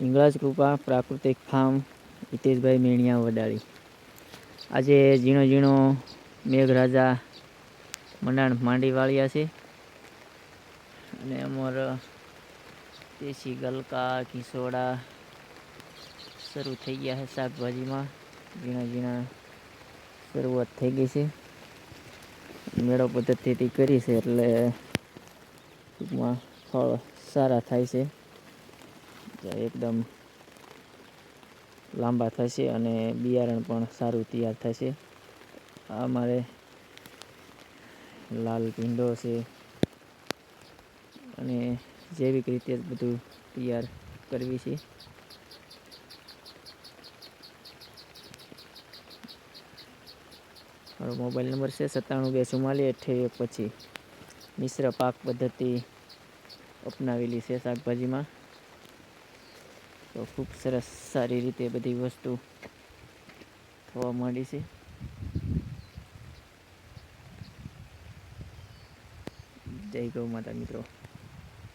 ઇંગળાજ કૃપા, પ્રાકૃતિક ફાર્મ હિતેશભાઈ મેણિયા વડાળી. આજે ઝીણો ઝીણો મેઘરાજા મંડાણ માંડી વાળ્યા છે. અને અમાર દેશી ગલકા, ઘીસોડા શરૂ થઈ ગયા છે શાકભાજીમાં. ઝીણા ઝીણા શરૂઆત થઈ ગઈ છે. મેળો પદ્ધતિથી કરી છે એટલે ટૂંકમાં ફળ સારા થાય છે. એકદમ લાંબા થશે અને બિયારણ પણ સારું તૈયાર થશે. આ મારે લાલ ભીંડો છે અને જૈવિક રીતે બધું તૈયાર કરવી છે. મારો મોબાઈલ નંબર છે સત્તાણું બે ચુમ્માલીસ અઠ્યાવીસ પછી મિશ્ર પાક પદ્ધતિ અપનાવેલી છે શાકભાજીમાં. તો ખૂબ સરસ સારી રીતે બધી વસ્તુ થવા માંડી છે. જય ગૌ માતા મિત્રો.